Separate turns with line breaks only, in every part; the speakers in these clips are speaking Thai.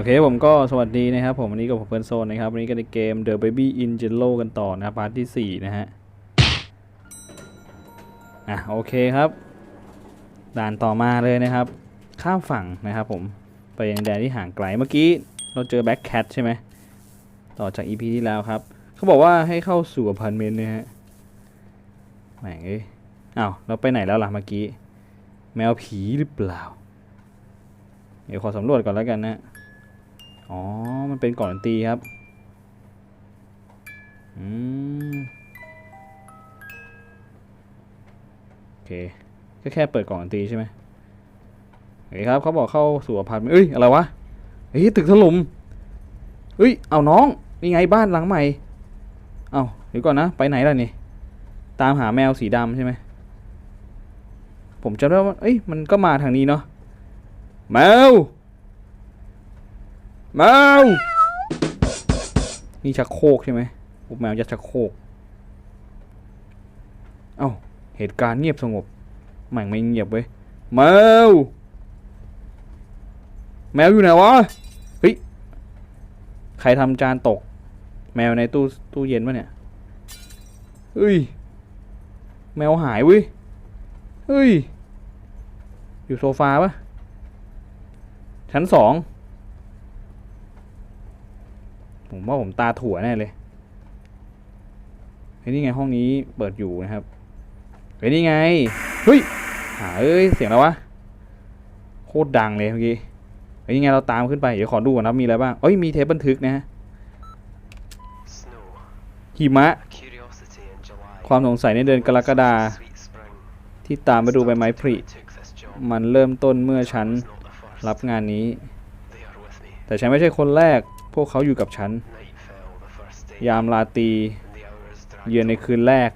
โอเคผมก็สวัสดีนะครับ ผมวันนี้กับผมเพื่อนโซนนะครับ วันนี้ก็ในเกม The Baby in Jello กันต่อนะพาร์ทที่ 4 นะฮะ อะโอเคครับ ด่านต่อมาเลยนะครับ ข้ามฝั่งนะครับผม ไปยังแดนที่ห่างไกลเมื่อกี้ เราเจอแบ็คแคทใช่ไหม ต่อจาก EP ที่แล้วครับ เขาบอกว่าให้เข้าสู่อพาร์ตเมนต์นะฮะแหม่งเอ้ยอ้าวเราไปไหนแล้วล่ะเมื่อกี้ แมวผีหรือเปล่า เดี๋ยวขอสำรวจก่อนแล้วกันนะ อ๋อ มันเป็นก่อนดนตรีครับ อืม โอเค ก็แค่เปิดกล่องดนตรีใช่ไหมโอเคครับเขาบอกเข้าสู่อพาร์ตเมนต์เอ้ย อะไรวะ เฮ้ย ตึกถล่มเฮ้ย เอาน้อง นี่ไงบ้านหลังใหม่ เอาเดี๋ยวก่อนนะ ไปไหนล่ะนี่ ตามหาแมวสีดำใช่ไหม ผมจำได้ว่า เอ้ย มันก็มาทางนี้เนาะ แมว แมวนี่ชักโคกใช่ไหมพวกแมวจะชักโคก เอ้า เหตุการณ์เงียบสงบแม่งไม่เงียบเว้ย แมว แมวอยู่ไหนวะ เฮ้ย ใครทำจานตก แมวในตู้ตู้เย็นวะเนี่ย เฮ้ย แมวหายเว้ย เฮ้ย อยู่โซฟาปะชั้นสอง ผมว่าผมตาถั่วแน่เลยเฮ้ยนี่ไงห้องนี้เปิดอยู่นะครับเฮ้ยนี่ไงเฮ้ยหาเอ้ยเสียงอะไรวะโคตรดังเลยเมื่อกี้เฮ้ยนี่ไงเราตามขึ้นไปเดี๋ยวขอดูก่อนนะมีอะไรบ้างเอ้ยมีเทปบันทึกนะฮะ
Snow,
หิมะ
a curiosity in July.
ความสงสัยในเดือนกรกฎา
Sweet spring.
ที่ตามไปดูใบไม้ผลิ
I took this job.
มันเริ่มต้นเมื่อฉัน
It's not the first.
รับงานนี้
They are with me.
แต่ฉันไม่ใช่คนแรก พวกเขาอยู่กับฉัน ยามราตรีเยือนในคืนแรก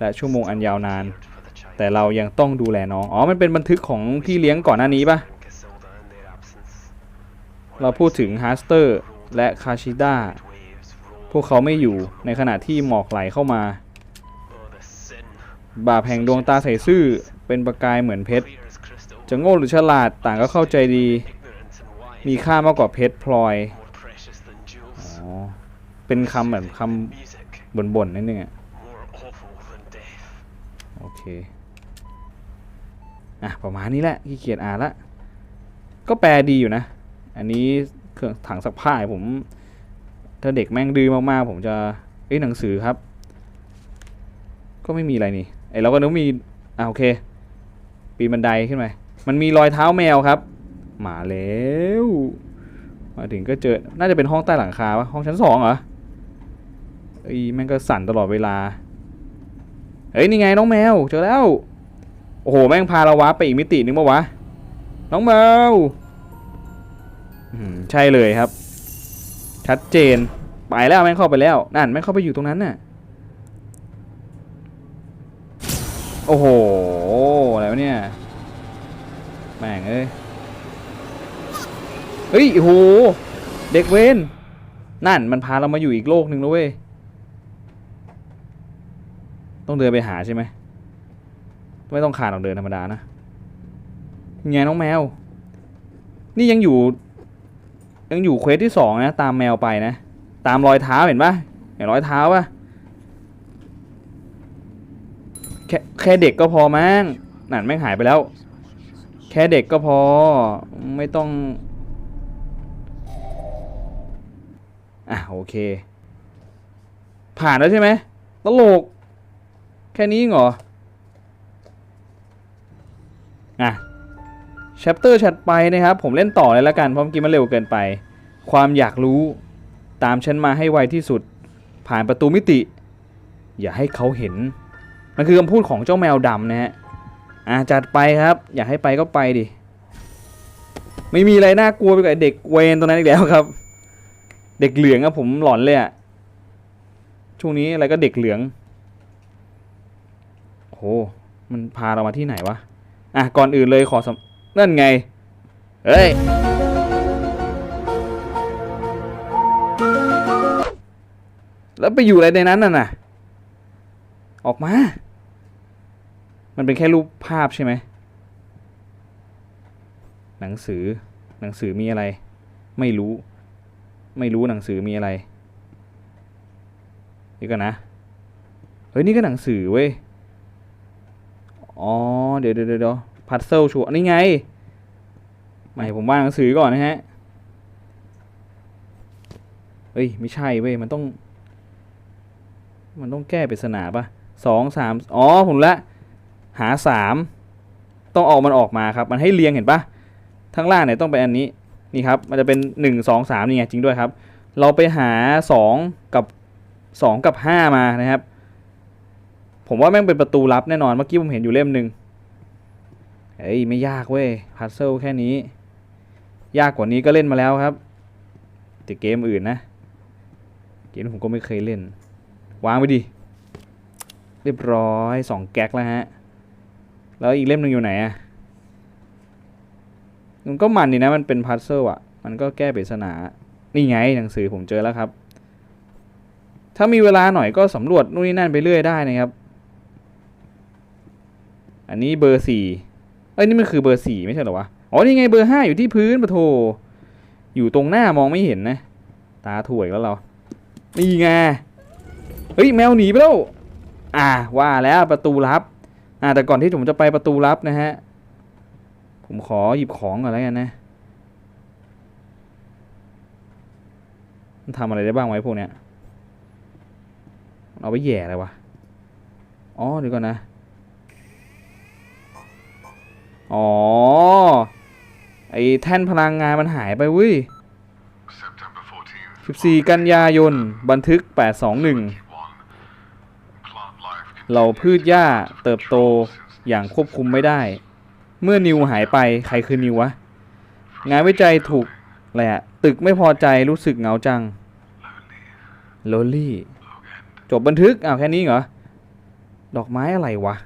และชั่วโมงอันยาวนาน แต่เรายังต้องดูแลน้อง อ๋อ มันเป็นบันทึกของพี่เลี้ยงก่อนหน้านี้ปะเราพูดถึงฮาสเตอร์และคาชิด้า พวกเขาไม่อยู่ในขณะที่หมอกไหลเข้ามา บาปแห่งดวงตาใสซื่อเป็นประกายเหมือนเพชร จะโง่หรือฉลาดต่างก็เข้าใจดี มีค่ามากกว่าเพชรพลอย เป็นคำแบบคำบ่นๆนิดนึงอะโอเค อะ ประมาณนี้แหละขี้เกียจอ่านละ ก็แปลดีอยู่นะ อันนี้เครื่องถังซักผ้าผม ถ้าเด็กแม่งดื้อมากๆ ผมจะ เอ้ยหนังสือครับ ก็ไม่มีอะไรนี่ ไอเราก็นึกมี อะโอเค ปีนบันไดขึ้นไปมันมีรอยเท้าแมวครับ มาแล้ว มาถึงก็เจอ น่าจะเป็นห้องใต้หลังคาวะห้องชั้นสองเหรอเอ้แม่งก็สั่นตลอดเวลา เฮ้ย นี่ไงน้องแมว เจอแล้ว โอ้โห แม่งพาเราวาไปอีกมิตินึงปะวะ น้องแมวใช่เลยครับ ชัดเจน ไปแล้วแม่งเข้าไปแล้ว นั่นแม่งเข้าไปอยู่ตรงนั้นน่ะ โอ้โห อะไรวะเนี่ย แม่งเอ้ย เฮ้ยโอ้โหเด็กเวนนั่นมันพาเรามาอยู่อีกโลกหนึ่งแล้วเว้ยต้องเดินไปหาใช่ไหมไม่ต้องขาดออกเดินธรรมดานะไงน้องแมว นี่ยังอยู่ ยังอยู่เควสที่สองนะ ตามแมวไปนะ ตามรอยเท้าเห็นปะเห็นรอยเท้าปะแค่แค่เด็กก็พอมั้งนั่นแม่งหายไปแล้ว แค่เด็กก็พอไม่ต้อง อะโอเค ผ่านแล้วใช่ไหมตลก แค่นี้เหรออะ chapter ถัดไปนะครับ ผมเล่นต่อเลยละกัน เพราะเมื่อกี้มันเร็วเกินไป ความอยากรู้ตามฉันมาให้ไวที่สุด ผ่านประตูมิติ อย่าให้เขาเห็น มันคือคำพูดของเจ้าแมวดำนะฮะอะจัดไปครับ อยากให้ไปก็ไปดิ ไม่มีอะไรน่ากลัวไปกว่าเด็กเวนตัวนั้นอีกแล้วครับ เด็กเหลืองอะผมหลอนเลยอะช่วงนี้อะไรก็เด็กเหลืองโอ้โหมันพาเรามาที่ไหนวะ อะ ก่อนอื่นเลยขอสนั่นไง เฮ้ย แล้วไปอยู่อะไรในนั้นน่ะน่ะออกมา มันเป็นแค่รูปภาพใช่ไหม หนังสือ หนังสือมีอะไร ไม่รู้ ไม่รู้หนังสือมีอะไรเดี๋ยวกันนะเฮ้ยนี่ก็หนังสือเว้ยอ๋อเดี๋ยวเดี๋ยวเดี๋ยวพัซเซิลชัวนี่ไงไม่ผมว่าหนังสือก่อนนะฮะเฮ้ยไม่ใช่เว้ยมันต้อง มันต้องแก้ปริศนาปะสองสามอ๋อผมละหาสามต้องออกมันออกมาครับ มันให้เรียงเห็นปะทั้งล่างเนี่ยต้องเป็นอันนี้ นี่ครับมันจะเป็นหนึ่งสองสามนี่ไงจริงด้วยครับ เราไปหาสองกับสองกับห้ามานะครับ ผมว่าแม่งเป็นประตูลับแน่นอนเมื่อกี้ผมเห็นอยู่เล่มหนึ่งเฮ้ยไม่ยากเว้ยพัซเซิลแค่นี้ ยากกว่านี้ก็เล่นมาแล้วครับแต่เกมอื่นนะเกมผมก็ไม่เคยเล่น วางไปดิเรียบร้อยสองแก๊กแล้วฮะ แล้วอีกเล่มหนึ่งอยู่ไหนอะ มันก็มันดีนะมันเป็นพัซเซิลอะมันก็แก้ปริศนา นี่ไงหนังสือผมเจอแล้วครับ ถ้ามีเวลาหน่อยก็สำรวจนู่นนี่นั่นไปเรื่อยได้นะครับ อันนี้เบอร์สี่เอ้ยนี่มันคือเบอร์สี่ไม่ใช่หรอวะ อ๋อนี่ไงเบอร์ห้าอยู่ที่พื้นปะโถอยู่ตรงหน้ามองไม่เห็นนะ ตาถ่วยแล้วเรา นี่ไง เฮ้ยแมวหนีไปแล้ว อ่าว่าแล้วประตูลับ อ่าแต่ก่อนที่ผมจะไปประตูลับนะฮะ ผมขอหยิบของก่อนแล้วกันนะมันทำอะไรได้บ้างไว้พวกเนี้ยเอาไปแย่อะไรวะ อ๋อเดี๋ยวก่อนนะ อ๋อ ไอ้แท่นพลังงานมันหายไปเว้ย14 กันยายน บันทึก 821เหล่าพืชหญ้าเติบโตอย่างควบคุมไม่ได้ เมื่อนิวหายไปใครคือนิววะ งานวิจัยถูกอะไรอะตึกไม่พอใจรู้สึกเหงาจังโลลี่ จบบันทึกอ้าวแค่นี้เหรอ ดอกไม้อะไรวะ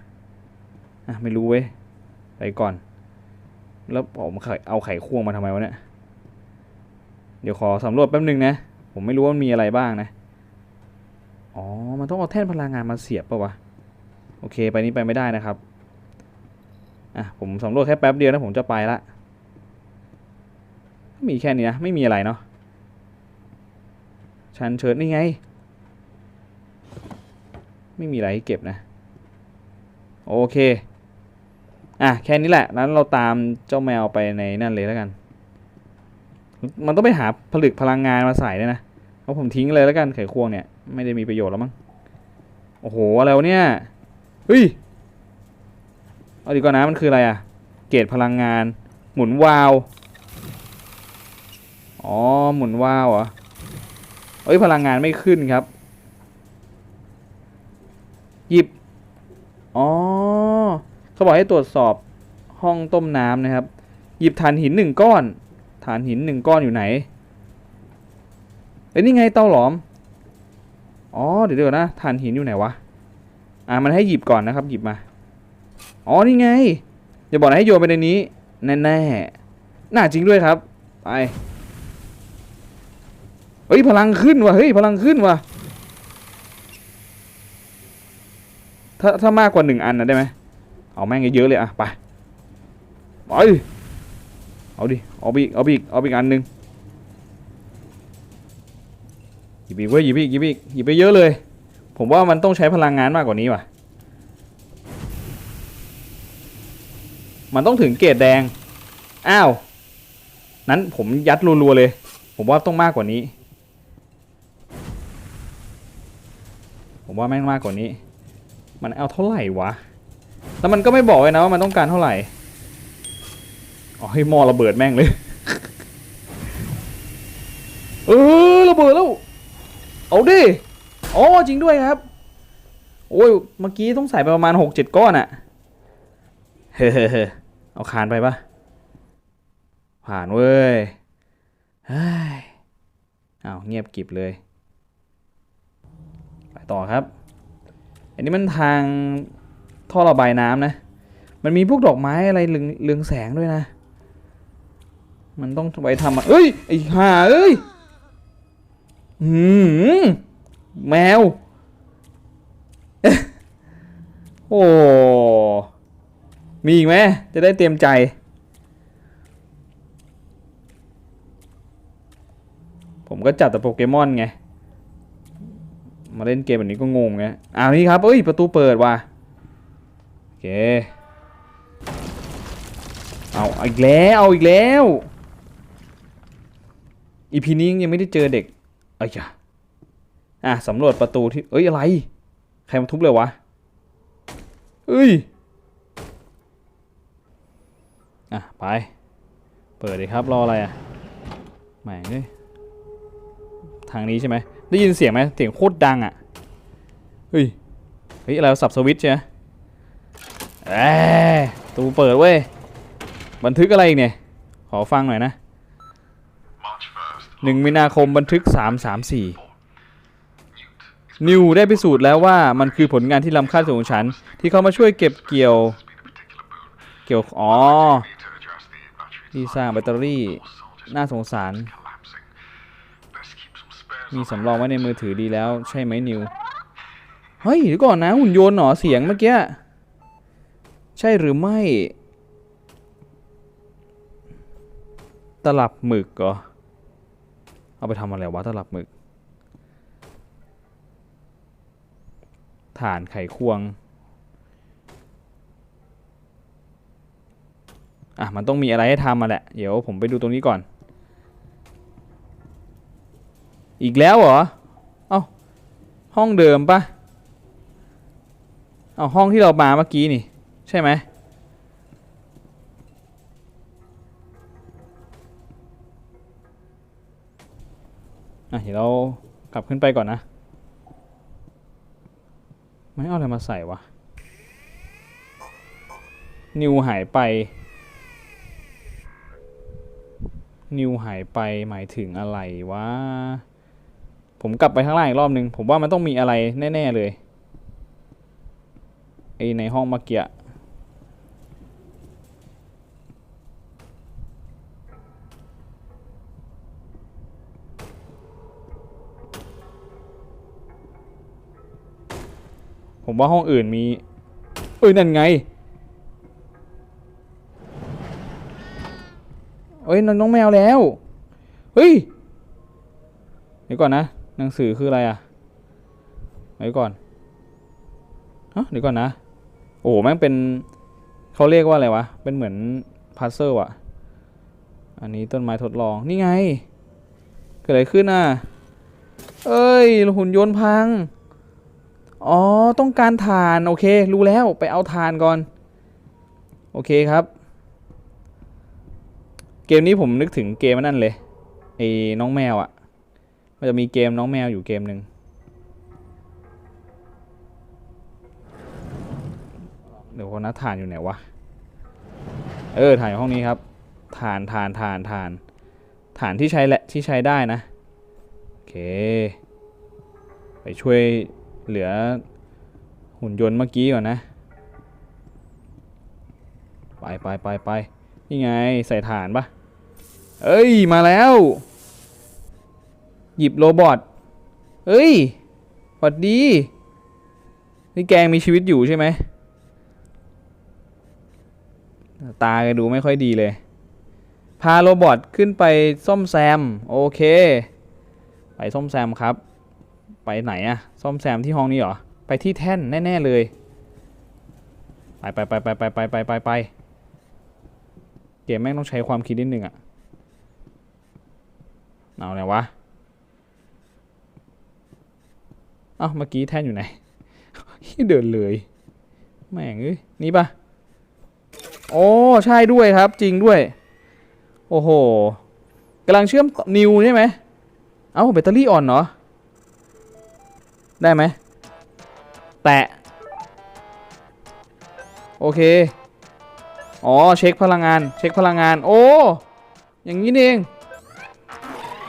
อะ ไม่รู้เว้ย ไปก่อน แล้วผมไข่เอาไข่ควงมาทำไมวะเนี่ย เดี๋ยวขอสำรวจแป๊บนึงนะ ผมไม่รู้ว่ามันมีอะไรบ้างนะ อ๋อ มันต้องเอาแท่นพลังงานมาเสียบปะวะ โอเค ไปนี้ไปไม่ได้นะครับ อะผมสำรวจแค่แป๊บเดียวนะผมจะไปละมีแค่นี้นะไม่มีอะไรเนาะชันเชิญนี่ไง ไม่มีอะไรให้เก็บนะ โอเค อะแค่นี้แหละนั้นเราตามเจ้าแมวไปในนั่นเลยแล้วกัน มันต้องไปหาผลึกพลังงานมาใส่ด้วยนะเพราะผมทิ้งเลยแล้วกันไขควงเนี่ย ไม่ได้มีประโยชน์แล้วมั้งโอ้โห อะไรวะเนี่ยเฮ้ย เอาดีกว่านะมันคืออะไรอะเกจพลังงาน หมุนวาล์วอ๋อหมุนวาล์วเหรอเอ้ยพลังงานไม่ขึ้นครับ หยิบ อ๋อเขาบอกให้ตรวจสอบห้องต้มน้ำนะครับ หยิบถ่านหินหนึ่งก้อน ฐานหินหนึ่งก้อนอยู่ไหนเอ้ยนี่ไงเตาหลอม อ๋อเดี๋ยวเดี๋ยวนะถ่านหินอยู่ไหนวะ อ่ามันให้หยิบก่อนนะครับ หยิบมา อ๋อนี่ไง อย่าบอกนะให้โยนไปในนี้ แน่แน่ๆน่าจริงด้วยครับ ไป เฮ้ยพลังขึ้นว่ะ เฮ้ยพลังขึ้นว่ะ ถ้าถ้ามากกว่าหนึ่งอันนะได้ไหม เอาแม่งเยอะๆเลยอะไป ไป เอาดิ เอาไปอีก เอาไปอีก เอาไปอีกอันหนึ่งหยิบอีกเว้ยหยิบอีกหยิบอีกหยิบไปเยอะเลย ผมว่ามันต้องใช้พลังงานมากกว่านี้ว่ะ มันต้องถึงเกรดแดง อ้าว นั้นผมยัดรัวๆเลย ผมว่าต้องมากกว่านี้ ผมว่าแม่งมากกว่านี้ มันเอาเท่าไหร่วะ แล้วมันก็ไม่บอกเลยนะว่ามันต้องการเท่าไหร่ อ๋อให้มอระเบิดแม่งเลย เออระเบิดแล้ว เอาดิอ๋อจริงด้วยครับ โอ้ย เมื่อกี้ต้องใส่ไปประมาณหกเจ็ดก้อนอะเฮ้ เอาคานไปปะผ่านเว้ยเฮ้ยเอาเงียบกิบเลย ไปต่อครับ อันนี้มันทางท่อระบายน้ำนะ มันมีพวกดอกไม้อะไรเรืองเรืองแสงด้วยนะ มันต้องไว้ทำอะเอ้ย ไอ้ห่าเอ้ยอืมแมว โอ้ มีอีกไหมจะได้เตรียมใจ ผมก็จับแต่โปเกมอนไง มาเล่นเกมแบบนี้ก็งงไงอ้าวนี่ครับเอ้ย ประตูเปิดว่ะโอเค เอาอีกแล้วเอาอีกแล้วอีพีนี้ยังไม่ได้เจอเด็กเอ้ยจ้ะอะสำรวจประตูที่ เอ้ยอะไร ใครมาทุบเลยวะเอ้ย อะ ไป เปิดเลยครับ รออะไรอะแหม่งเอ้ยทางนี้ใช่ไหม ได้ยินเสียงไหมเสียงโคตรดังอะ เฮ้ย เฮ้ย อะไรวะสับสวิตช์ใช่ไหมเอ้ยตูเปิดเว้ย บันทึกอะไรอีกเนี่ย ขอฟังหน่อยนะ
March 1st,
หนึ่งมีนาคมบันทึก 3 3 4
Newt is
นิวได้พิสูจน์แล้วว่ามันคือผลงานที่ล้ำค่าสูงของฉัน ที่เขามาช่วยเก็บเกี่ยว
been a particular boon.
เกี่ยว อ๋อ ที่สร้างแบตเตอรี่น่าสงสาร มีสำรองไว้ในมือถือดีแล้วใช่ไหมนิว เฮ้ยเดี๋ยวก่อนนะหุ่นยนต์เหรอเสียงเมื่อกี้ ใช่หรือไม่ ตลับหมึกเหรอ เอาไปทำอะไรวะตลับหมึก ฐานไขควง อะมันต้องมีอะไรให้ทำมาแหละ เดี๋ยวผมไปดูตรงนี้ก่อน อีกแล้วเหรอ เอ้าห้องเดิมปะเอาห้องที่เรามาเมื่อกี้นี่ ใช่ไหมอะเดี๋ยวเรากลับขึ้นไปก่อนนะ ไม่เอาอะไรมาใส่วะ นิวหายไป นิวหายไปหมายถึงอะไรวะ ผมกลับไปข้างล่างอีกรอบนึง ผมว่ามันต้องมีอะไรแน่ ๆ เลย ไอในห้องเมื่อกี้ผมว่าห้องอื่นมี เอ้ยนั่นไง เอ้ยน้องแมวแล้วเฮ้ยเดี๋ยวก่อนนะ หนังสือคืออะไรอะเดี๋ยวก่อนฮะเดี๋ยวก่อนนะ โอ้โหแม่งเป็นเขาเรียกว่าอะไรวะ เป็นเหมือนพัซเซิลอะอันนี้ต้นไม้ทดลอง นี่ไง เกิดอะไรขึ้นอะ เอ้ย หุ่นยนต์พัง อ๋อ ต้องการถ่าน โอเค รู้แล้ว ไปเอาถ่านก่อน โอเคครับ เกมนี้ผมนึกถึงเกมนั่นเลยไอ้น้องแมวอะ่ะ มันจะมีเกมน้องแมวอยู่เกมหนึ่งเดี๋ยวคนนะฐานอยู่ไหนวะ เออฐานอยู่ห้องนี้ครับฐานฐานฐานฐานฐานที่ใช้และที่ใช้ได้นะ โอเค ไปช่วยเหลือหุ่นยนต์เมื่อกี้ก่อนนะ ไปไปไปไปนี่ไงใส่ฐานปะ เอ้ย มาแล้ว หยิบโรบอทเอ้ยหวัดดี นี่แกงมีชีวิตอยู่ใช่ไหม ตาแกดูไม่ค่อยดีเลย พาโรบอทขึ้นไปซ่อมแซม โอเค ไปซ่อมแซมครับ ไปไหนอะซ่อมแซมที่ห้องนี้เหรอ ไปที่แท่นแน่ ๆ เลย ไปไปไปไปไปไปไปไปไปเกมแม่งต้องใช้ความคิดนิดนึงอะ เอาไหนวะเอ้าเมื่อกี้แท่นอยู่ไหนเดินเลยแม่งเอ้ยนี่ปะโอ้ใช่ด้วยครับจริงด้วย โอ้โหกำลังเชื่อมนิวใช่ไหมเอ้าแบตเตอรี่อ่อนเหรอได้ไหมแตะ โอเค อ๋อ เช็คพลังงาน เช็คพลังงาน โอ้ อย่างนี้เอง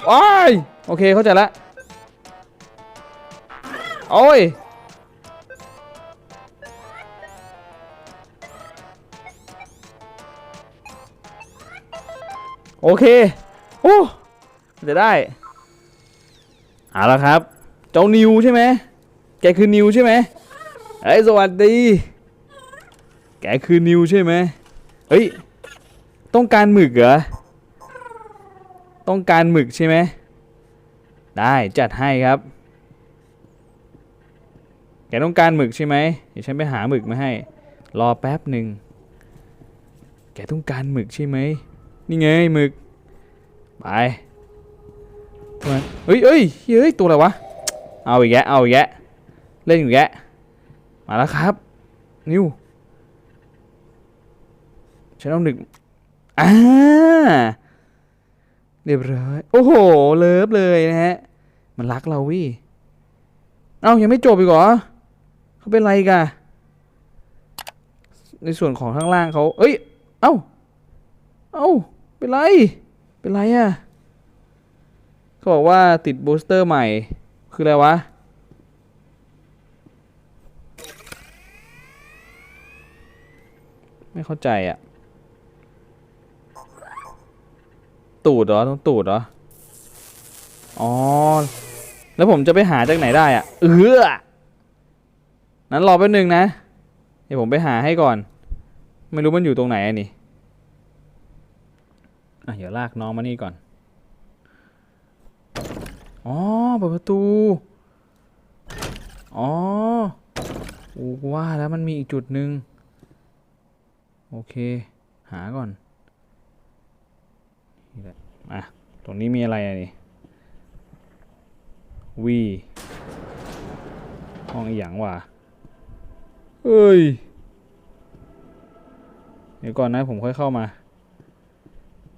ว้ยโอเคเข้าใจละโอ้ยโอเค โอ้จะได้เอาละครับ เจ้านิวใช่ไหม แกคือนิวใช่ไหมเฮ้ย สวัสดี แกคือนิวใช่ไหมเฮ้ย ต้องการหมึกเหรอ ต้องการหมึกใช่ไหม ได้จัดให้ครับ แกต้องการหมึกใช่ไหมเดี๋ยวฉันไปหาหมึกมาให้ รอแป๊บหนึ่ง แกต้องการหมึกใช่ไหม นี่ไงหมึก ไปเฮ้ยเฮ้ยเฮ้ย ตัวอะไรวะ เอาอีกแยะ เอาอีกแยะ เล่นอีกแยะ มาแล้วครับ นิวฉันเอาหนึ่งอ่า เรียบร้อย โอ้โห เลิฟเลยนะฮะ มันรักเราวิเอ้ายังไม่จบอีกเหรอเขาเป็นไรกันในส่วนของข้างล่างเขาเอ้ย เอ้า เอ้า เป็นไร เป็นไรอะเขาบอกว่าติดบูสเตอร์ใหม่ คืออะไรวะ ไม่เข้าใจอะ ตูดเหรอต้องตูดเหรอ อ๋อ แล้วผมจะไปหาจากไหนได้อะเออนั้นรอแป๊บนึงนะ เดี๋ยวผมไปหาให้ก่อน ไม่รู้มันอยู่ตรงไหนอะนี่อะเดี๋ยวลากน้องมานี่ก่อน อ๋อเปิดประตู อ๋อว่าแล้วมันมีอีกจุดหนึ่งโอเค หาก่อน นี่แหละอะตรงนี้มีอะไรอะนี่วีห้องอีหยังว่ะเอ้ย เดี๋ยวก่อนนะผมค่อยเข้ามา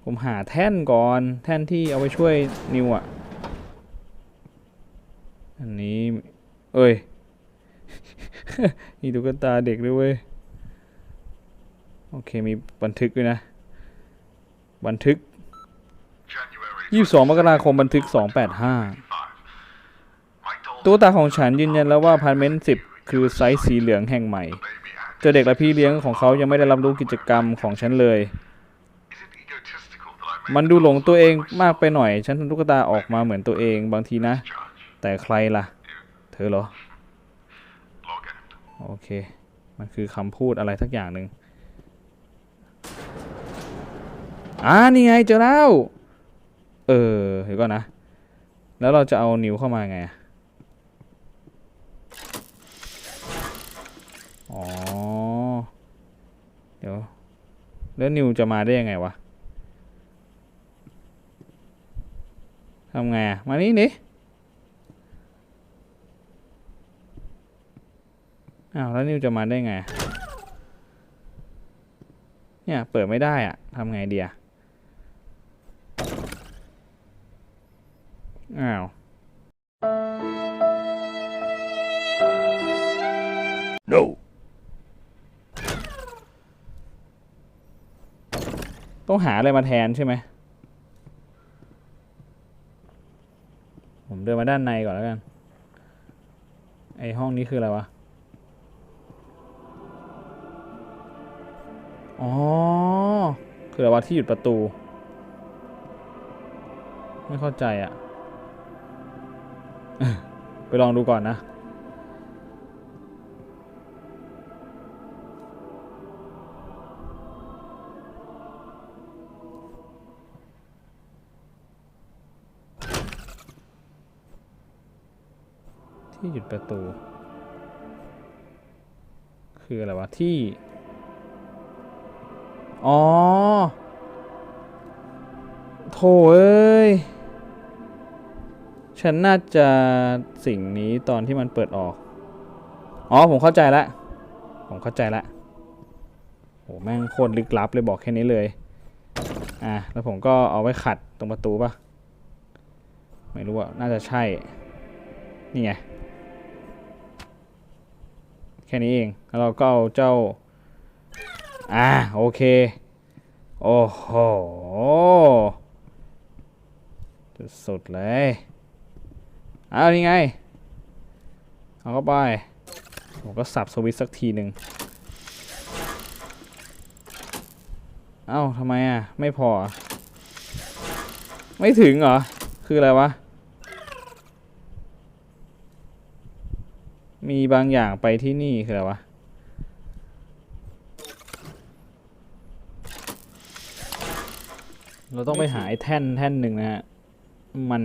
ผมหาแท่นก่อน แท่นที่เอาไปช่วยนิวอะ อันนี้ เอ้ยมีตุ๊กตาเด็กด้วยเว้ย โอเคมีบันทึกด้วยนะ บันทึก
January
22มกราคมบันทึก285
5. My daughter
ตุ๊กตาของฉันยืนยันแล้วว่าพาร์เมนต์10คือไซส์สีเหลืองแห่งใหม่ เจอเด็กและพี่เลี้ยงของเขายังไม่ได้รับรู้กิจกรรมของฉันเลย มันดูหลงตัวเองมากไปหน่อย ฉันทำตุ๊กตาออกมาเหมือนตัวเองบางทีนะ แต่ใครล่ะ เธอเหรอ โอเค มันคือคำพูดอะไรสักอย่างหนึ่งอ่านี่ไงเจอแล้ว เออเดี๋ยวก่อนนะ แล้วเราจะเอานิ้วเข้ามาไงอะอ๋อ เดี๋ยว แล้วนิวจะมาได้ยังไงวะทำไงอะมานี่นี่อ้าว แล้วนิวจะมาได้ไง เนี่ย เปิดไม่ได้อะทำไงดีอะ อ้าว no ต้องหาอะไรมาแทนใช่ไหม ผมเดินมาด้านในก่อนแล้วกัน ไอห้องนี้คืออะไรวะ อ๋อ คืออะไรวะที่หยุดประตู ไม่เข้าใจอะ่ะไป ลองดูก่อนนะ ที่หยุดประตู คืออะไรวะ ที่ อ๋อ โถเอ้ย ฉันน่าจะสิ่งนี้ตอนที่มันเปิดออก อ๋อ ผมเข้าใจละ ผมเข้าใจละโหแม่งโคตรลึกลับเลยบอกแค่นี้เลย อะ แล้วผมก็เอาไว้ขัดตรงประตูปะไม่รู้อะน่าจะใช่ นี่ไง แค่นี้เอง แล้วเราก็เอาเจ้า อ่า โอเค โอ้โหสุดๆเลย อานี่ไง เอาเข้าไป ผมก็สับสวิตสักทีหนึ่งเอ้าทำไมอะ ไม่พอ ไม่ถึงเหรอ คืออะไรวะ มีบางอย่างไปที่นี่ คืออะไรวะ เราต้องไปหาไอ้แท่นแท่นหนึ่งนะฮะ มัน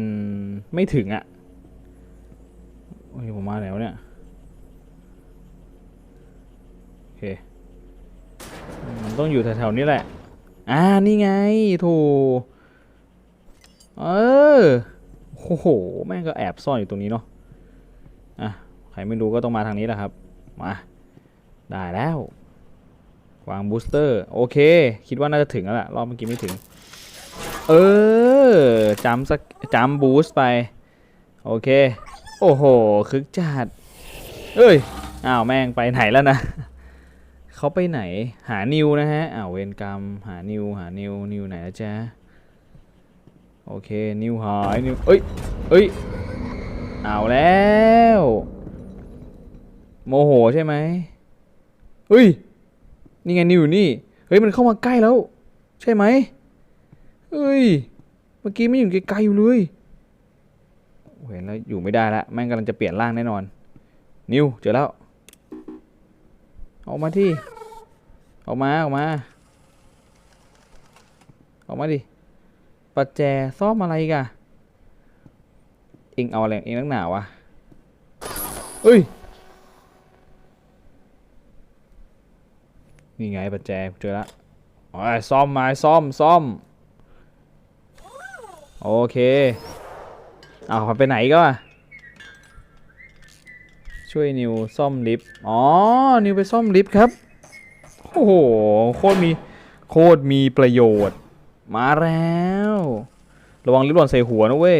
ไม่ถึงอะ่ะ อ้ยผมมาแล้วเนี่ย โอเค มันต้องอยู่แถวๆนี้แหละ อ่า นี่ไงโถเออ โอ้โห แม่งก็แอบซ่อนอยู่ตรงนี้เนาะ อะ ใครไม่รู้ก็ต้องมาทางนี้แหละครับ มา ได้แล้ว วางบูสเตอร์ โอเค คิดว่าน่าจะถึงแล้วล่ะ รอบเมื่อกี้ไม่ถึง เออจัมสักจัมบูสไป โอเค โอ้โห คึกจัด เอ้ย อ้าวแม่งไปไหนแล้วนะ เขาไปไหน หานิวนะฮะ อ้าวเวรกรรม หานิว หานิว นิวไหนนะจ๊ะ โอเค นิวหาย นิว เอ้ย เอ้ย เอาแล้ว โมโหใช่ไหมเฮ้ย นี่ไงนิวอยู่นี่ เฮ้ย มันเข้ามาใกล้แล้ว ใช่ไหมเฮ้ย เมื่อกี้ไม่อยู่ไกลๆอยู่เลย เห็นแล้วอยู่ไม่ได้ละแม่งกำลังจะเปลี่ยนร่างแน่นอน นิวเจอแล้ว ออกมาที่ ออกมาออกมา ออกมาดิปัจแจซ่อมอะไรกะเองเอาอะไรเองนักหนาวะเอ้ยนี่ไงปัจแจเจอแล้วอ๋อซ่อมมาซ่อมซ่อมโอเค เอาไปไหนก็ช่วยนิวซ่อมลิฟต์ อ๋อ นิวไปซ่อมลิฟต์ครับ โอ้โห โคตรมี โคตรมีประโยชน์ มาแล้ว ระวังลิฟต์หล่นใส่หัวนะเว้ย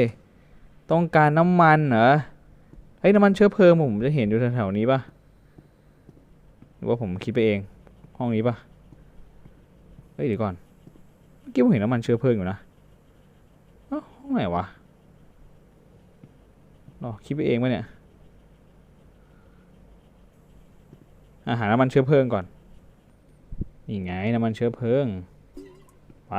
ต้องการน้ำมันเหรอ เฮ้ยน้ำมันเชื้อเพลิงผมจะเห็นอยู่แถวๆนี้ปะหรือว่าผมคิดไปเอง ห้องนี้ปะเฮ้ยเดี๋ยวก่อน เมื่อกี้ผมเห็นน้ำมันเชื้อเพลิงอยู่นะห้องไหนวะ รอคิดไปเองปะเนี่ยอาหารน้ำมันเชื้อเพลิงก่อน นี่ไงน้ำมันเชื้อเพลิง ไป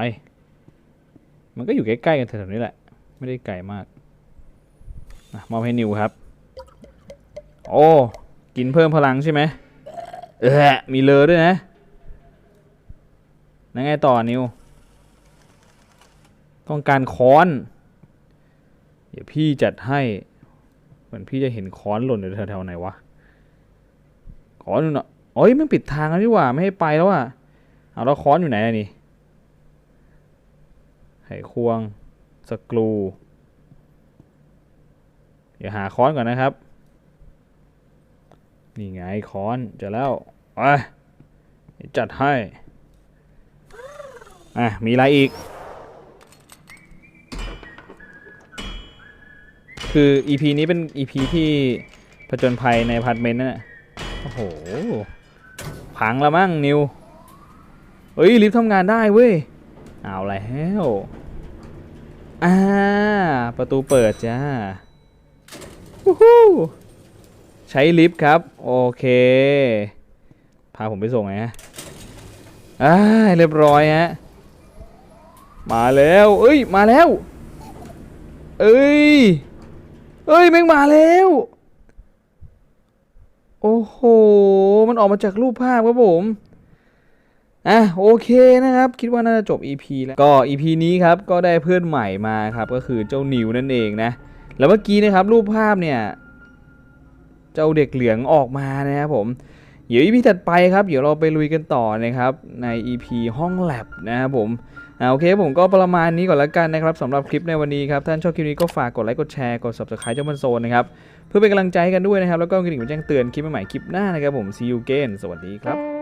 มันก็อยู่ใกล้ๆกันแถวๆนี้แหละ ไม่ได้ไกลมากนะมอบให้นิวครับ โอ้ กินเพิ่มพลังใช่ไหมเออมีเลอด้วยนะนั่งไงต่อนิว ต้องการค้อน เดี๋ยวพี่จัดให้ เหมือนพี่จะเห็นค้อนหล่นอยู่แถวๆไหนวะค้อนอยู่เนาะโอ้ยมันปิดทางแล้วนี่ว่าไม่ให้ไปแล้วอะเอาแล้วค้อนอยู่ไหนนี่ไขควงสกรูเดี๋ยวหาค้อนก่อนนะครับนี่ไงค้อนจอแล้วไปจัดให้อะมีอะไรอีก คือ EP นี้เป็น EP ที่ผจญภัยในพาร์ตเมนต์นั่นแหละโอ้โห พังแล้วมั้งนิว เฮ้ยลิฟต์ทำงานได้เว้ย เอาอะไรแล้วอ่า ประตูเปิดจ้าวู้ฮู้ใช้ลิฟต์ครับ โอเค พาผมไปส่งไงฮะอ่าเรียบร้อยฮะ มาแล้ว เอ้ย มาแล้ว เอ้ย เอ้ยแม่งมาแล้ว โอ้โห มันออกมาจากรูปภาพครับผมอะโอเคนะครับ คิดว่าน่าจะจบ EP แล้วก็ EP นี้ครับก็ได้เพื่อนใหม่มาครับ ก็คือเจ้านิวนั่นเองนะ แล้วเมื่อกี้นะครับรูปภาพเนี่ย เจ้าเด็กเหลืองออกมานะครับผมเดี๋ยว EP ถัดไปครับ เดี๋ยวเราไปลุยกันต่อนะครับใน EP ห้องแลบนะครับผม อ่าโอเคผมก็ประมาณนี้ก่อนแล้วกันนะครับสำหรับคลิปในวันนี้ครับท่านชอบคลิปนี้ก็ฝากกดไลค์กดแชร์กด subscribe เจ้ามันโซนนะครับเพื่อเป็นกำลังใจให้กันด้วยนะครับแล้วก็กระดิ่งแจ้งเตือนคลิปใหม่ๆคลิปหน้านะครับผม see you again สวัสดีครับ